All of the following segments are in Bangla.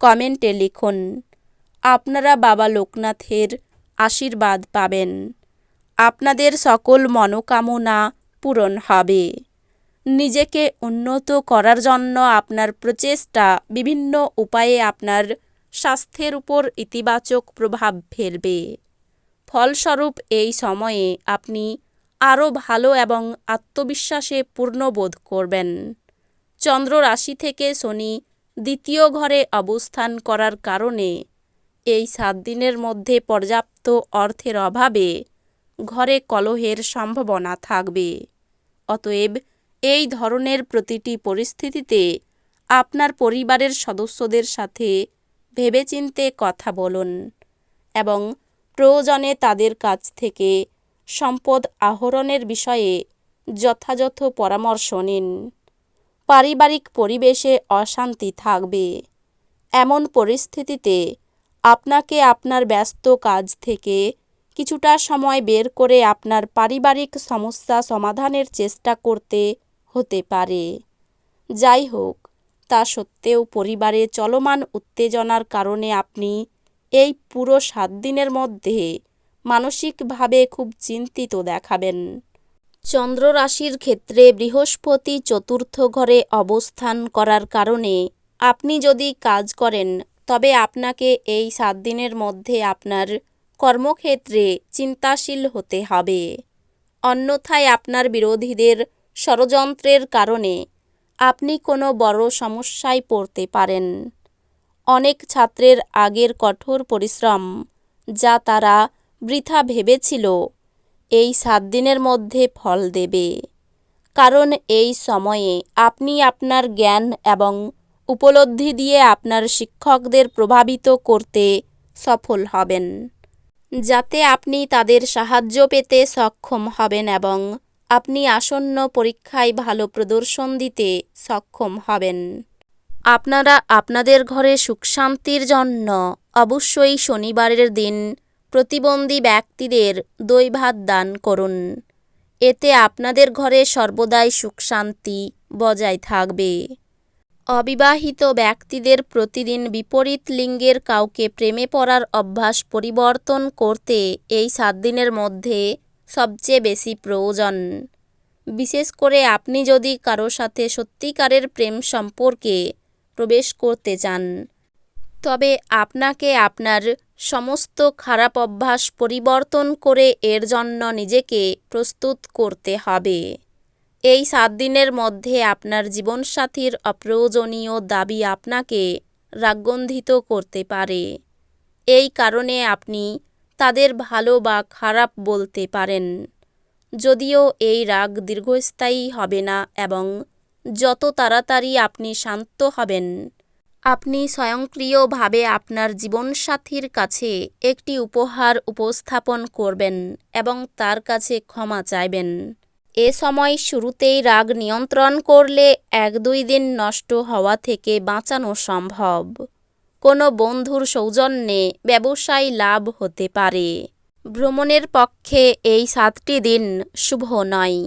কমেন্টে লিখুন, আপনারা বাবা লোকনাথের আশীর্বাদ পাবেন। আপনাদের সকল মনোকামনা পূরণ হবে। নিজেকে উন্নত করার জন্য আপনার প্রচেষ্টা বিভিন্ন উপায়ে আপনার স্বাস্থ্যের উপর ইতিবাচক প্রভাব ফেলবে। ফলস্বরূপ এই সময়ে আপনি আরও ভালো এবং আত্মবিশ্বাসে পূর্ণ বোধ করবেন। চন্দ্র রাশি থেকে শনি দ্বিতীয় ঘরে অবস্থান করার কারণে এই সাত দিনের মধ্যে পর্যাপ্ত অর্থের অভাবে ঘরে কলহের সম্ভাবনা থাকবে। অতএব এই ধরনের প্রতিটি পরিস্থিতিতে আপনার পরিবারের সদস্যদের সাথে ভেবেচিন্তে কথা বলুন এবং প্রয়োজনে তাদের কাছ থেকে সম্পদ আহরণের বিষয়ে যথাযথ পরামর্শ নিন। পারিবারিক পরিবেশে অশান্তি থাকবে। এমন পরিস্থিতিতে আপনাকে আপনার ব্যস্ত কাজ থেকে কিছুটা সময় বের করে আপনার পারিবারিক সমস্যা সমাধানের চেষ্টা করতে হতে পারে। যাই হোক, তা সত্ত্বেও পরিবারে চলমান উত্তেজনার কারণে আপনি এই পুরো সাত দিনের মধ্যে মানসিকভাবে খুব চিন্তিত দেখাবেন। চন্দ্র রাশির ক্ষেত্রে বৃহস্পতি চতুর্থ ঘরে অবস্থান করার কারণে আপনি যদি কাজ করেন, তবে আপনাকে এই সাত দিনের মধ্যে আপনার কর্মক্ষেত্রে চিন্তাশীল হতে হবে। অন্যথায় আপনার বিরোধীদের ষড়যন্ত্রের কারণে আপনি কোনো বড় সমস্যায় পড়তে পারেন। অনেক ছাত্রের আগের কঠোর পরিশ্রম, যা তারা বৃথা ভেবেছিল এই সাত দিনের মধ্যে ফল দেবে। কারণ এই সময়ে আপনি আপনার জ্ঞান এবং উপলব্ধি দিয়ে আপনার শিক্ষকদের প্রভাবিত করতে সফল হবেন, যাতে আপনি তাদের সাহায্য পেতে সক্ষম হবেন এবং আপনি আসন্ন পরীক্ষায় ভালো প্রদর্শন দিতে সক্ষম হবেন। আপনারা আপনাদের ঘরে সুখ শান্তির জন্য অবশ্যই শনিবারের দিন প্রতিবন্ধী ব্যক্তিদের দই ভাত দান করুন। এতে আপনাদের ঘরে সর্বদাই সুখ শান্তি বজায় থাকবে। অবিবাহিত ব্যক্তিদের প্রতিদিন বিপরীত লিঙ্গের কাউকে প্রেমে পড়ার অভ্যাস পরিবর্তন করতে এই সাত দিনের মধ্যে সবচেয়ে বেশি প্রয়োজন। বিশেষ করে আপনি যদি কারও সাথে সত্যিকারের প্রেম সম্পর্কে প্রবেশ করতে চান, তবে আপনাকে আপনার সমস্ত খারাপ অভ্যাস পরিবর্তন করে এর জন্য নিজেকে প্রস্তুত করতে হবে। এই সাত দিনের মধ্যে আপনার জীবনসাথীর অপ্রয়োজনীয় দাবি আপনাকে রাগগন্ধিত করতে পারে। এই কারণে আপনি তাদের ভালো বা খারাপ বলতে পারেন। যদিও এই রাগ দীর্ঘস্থায়ী হবে না এবং যত তাড়াতাড়ি আপনি শান্ত হবেন আপনি স্বয়ংক্রিয়ভাবে আপনার জীবনসাথীর কাছে একটি উপহার উপস্থাপন করবেন এবং তার কাছে ক্ষমা চাইবেন। এ সময় শুরুতেই রাগ নিয়ন্ত্রণ করলে এক দুই দিন নষ্ট হওয়া থেকে বাঁচানো সম্ভব। কোনো বন্ধুর সৌজন্যে ব্যবসায় লাভ হতে পারে। ভ্রমণের পক্ষে এই সাতটি দিন শুভ নয়।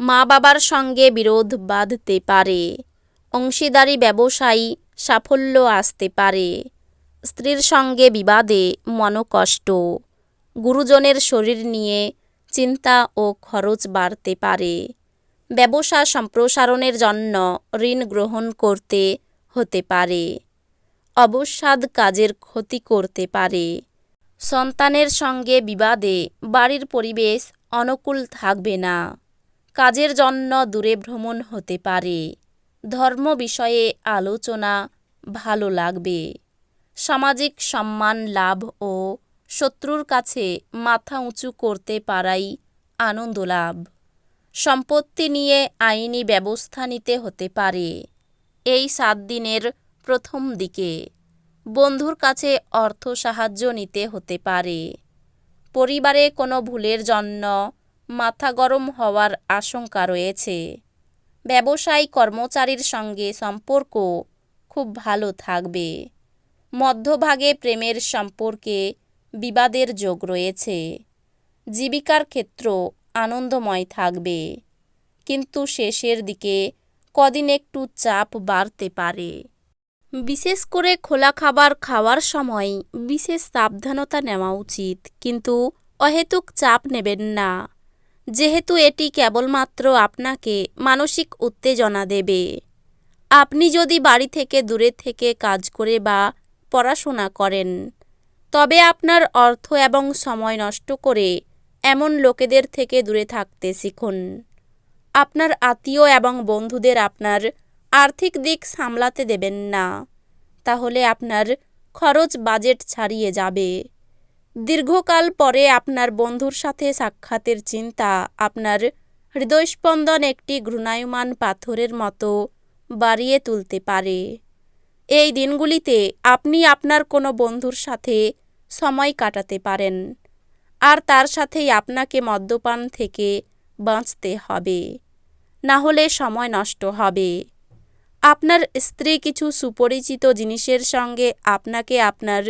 মা বাবার সঙ্গে বিরোধ বাঁধতে পারে। অংশীদারি ব্যবসায়ী সাফল্য আসতে পারে। স্ত্রীর সঙ্গে বিবাদে মনকষ্ট। গুরুজনের শরীর নিয়ে চিন্তা ও খরচ বাড়তে পারে। ব্যবসা সম্প্রসারণের জন্য ঋণ গ্রহণ করতে হতে পারে। অবসাদ কাজের ক্ষতি করতে পারে। সন্তানের সঙ্গে বিবাদে বাড়ির পরিবেশ অনুকূল থাকবে না। কাজের জন্য দূরে ভ্রমণ হতে পারে। ধর্ম বিষয়ে আলোচনা ভালো লাগবে। সামাজিক সম্মান লাভ ও শত্রুর কাছে মাথা উঁচু করতে পারাই আনন্দ লাভ। সম্পত্তি নিয়ে আইনি ব্যবস্থা নিতে হতে পারে। এই সাত দিনের প্রথম দিকে বন্ধুর কাছে অর্থ সাহায্য নিতে হতে পারে। পরিবারে কোনো ভুলের জন্য মাথা গরম হওয়ার আশঙ্কা রয়েছে। ব্যবসায়ী কর্মচারীর সঙ্গে সম্পর্ক খুব ভালো থাকবে। মধ্যভাগে প্রেমের সম্পর্কে বিবাদের যোগ রয়েছে। জীবিকার ক্ষেত্র আনন্দময় থাকবে। কিন্তু শেষের দিকে কদিন একটু চাপ বাড়তে পারে। বিশেষ করে খোলা খাবার খাওয়ার সময় বিশেষ সাবধানতা নেওয়া উচিত, কিন্তু অহেতুক চাপ নেবেন না। যেহেতু এটি কেবলমাত্র আপনাকে মানসিক উত্তেজনা দেবে। আপনি যদি বাড়ি থেকে দূরে থেকে কাজ করে বা পড়াশোনা করেন, তবে আপনার অর্থ এবং সময় নষ্ট করে এমন লোকেদের থেকে দূরে থাকতে শিখুন। আপনার আত্মীয় এবং বন্ধুদের আপনার আর্থিক দিক সামলাতে দেবেন না, তাহলে আপনার খরচ বাজেট ছাড়িয়ে যাবে। দীর্ঘকাল পরে আপনার বন্ধুর সাথে সাক্ষাতের চিন্তা, আপনার হৃদয়স্পন্দন একটি ঘূর্ণায়মান পাথরের মতো বাড়িয়ে তুলতে পারে। এই দিনগুলিতে আপনি আপনার কোনো বন্ধুর সাথে সময় কাটাতে পারেন, আর তার সাথেই আপনাকে মদ্যপান থেকে বাঁচতে হবে। না হলে সময় নষ্ট হবে। আপনার স্ত্রী কিছু সুপরিচিত জিনিসের সঙ্গে আপনাকে আপনার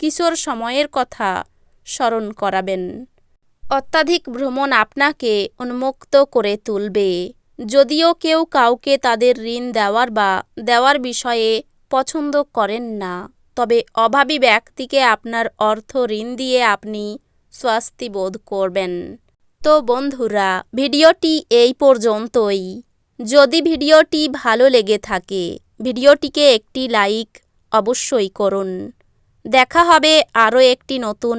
কিশোর সময়ের কথা স্মরণ করাবেন। অত্যাধিক ভ্রমণ আপনাকে উন্মুক্ত করে তুলবে। যদিও কেউ কাউকে তাদের ঋণ দেওয়ার বা দেওয়ার বিষয়ে পছন্দ করেন না, তবে অভাবী ব্যক্তিকে আপনার অর্থ ঋণ দিয়ে আপনি স্বস্তি বোধ করবেন। তো বন্ধুরা, ভিডিওটি এই পর্যন্তই। যদি ভিডিওটি ভালো লেগে থাকে, ভিডিওটিকে একটি লাইক অবশ্যই করুন। দেখা হবে আরও একটি নতুন